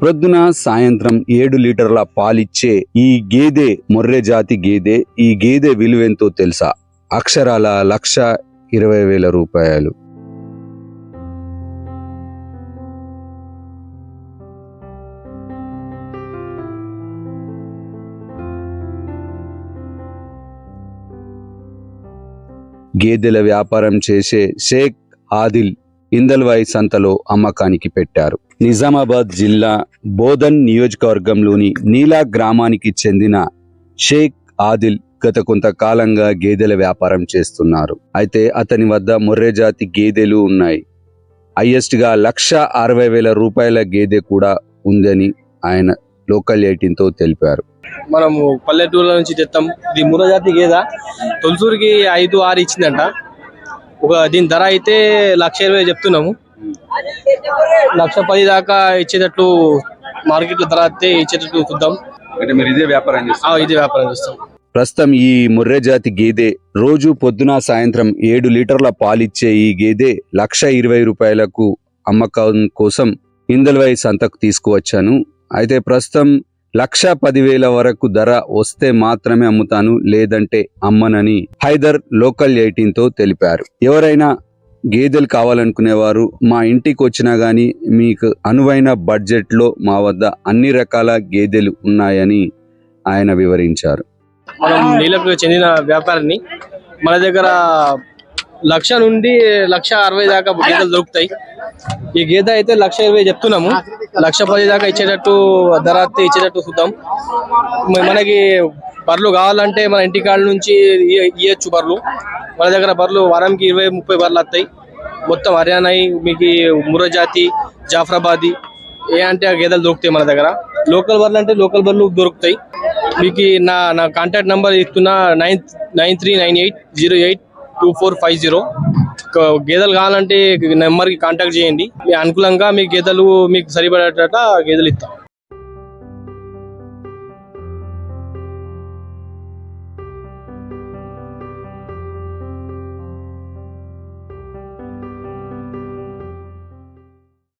ప్రొద్దున సాయంత్రం ఏడు లీటర్ల పాలిచ్చే ఈ గేదె మొర్రె జాతి గేదె ఈ గేదె విలువెంతో తెలుసా? అక్షరాల లక్ష ఇరవై వేల రూపాయలు. గేదెల వ్యాపారం చేసే షేక్ ఆదిల్ ఇందల్వాయి సంతలో అమ్మకానికి పెట్టారు. నిజామాబాద్ జిల్లా బోధన్ నియోజకవర్గంలోని నీలా గ్రామానికి చెందిన షేక్ ఆదిల్ గత కొంతకాలంగా గేదెల వ్యాపారం చేస్తున్నారు. అయితే అతని వద్ద మొర్రె జాతి గేదెలు ఉన్నాయి. హైయెస్ట్గా లక్ష అరవై వేల రూపాయల గేదె కూడా ఉందని ఆయన లోకల్ ఎయిటీన్తో తెలిపారు. మనము పల్లెటూరుల నుంచి తెస్తాం ఇది మురజాతి గేద. తొలిసూరికి ఐదు ఆరు ఇచ్చిందంట. ఒక దీని ధర అయితే లక్ష ఇరవై చెప్తున్నాము. లక్ష పది దాకా ఇచ్చేటట్లు మార్కెట్లో ధర అయితే ఇచ్చేటట్లు చూద్దాం. అంటే మీరు ఇదే వ్యాపారం ఆ, ఇది వ్యాపారం చేస్తాం. ప్రస్తుతం ఈ ముర్రె జాతి గేదె రోజు పొద్దున సాయంత్రం ఏడు లీటర్ల పాలిచ్చే ఈ గేదె లక్ష ఇరవై రూపాయలకు అమ్మకం కోసం ఇందల్వై సంతకు తీసుకువచ్చాను. అయితే ప్రస్తుతం లక్ష పదివేల వరకు ధర వస్తే మాత్రమే అమ్ముతాను లేదంటే అమ్మనని హైదర్ లోకల్ ఎయిటీన్తో తెలిపారు. ఎవరైనా గేదెలు కావాలనుకునేవారు మా ఇంటికి వచ్చినా కానీ మీకు అనువైన బడ్జెట్లో మా వద్ద అన్ని రకాల గేదెలు ఉన్నాయని ఆయన వివరించారు. మనం నీళ్ళకు చెందిన వ్యాపారాన్ని మన దగ్గర లక్ష నుండి లక్ష అరవై దాకా గేదెలు దొరుకుతాయి. ఈ గేదె అయితే లక్ష ఇరవై చెప్తున్నాము. లక్ష పది దాకా ఇచ్చేటట్టు ధర ఇచ్చేటట్టు చూద్దాం. మనకి బర్రెలు కావాలంటే మన ఇంటి కాడ నుంచి ఇవ్వచ్చు ఇయ్యొచ్చు బర్రెలు. మన దగ్గర బర్రెలు వారానికి ఇరవై ముప్పై బర్రెలు వస్తాయి మొత్తం హర్యానా మీకు మురజాతి జాఫ్రాబాది జాఫరాబాది ఏ అంటే ఆ గేదెలు దొరుకుతాయి మన దగ్గర. లోకల్ బర్రెలు అంటే లోకల్ బర్రెలు దొరుకుతాయి. మీకు నా నా కాంటాక్ట్ నెంబర్ ఇస్తున్నా nine nine three nine eight zero eight two four five zero. గేదెలు కావాలంటే నెంబర్కి కాంటాక్ట్ చేయండి. మీ అనుకూలంగా మీ గేదెలు మీకు సరిపడేటట్టు గేదెలు ఇస్తాం.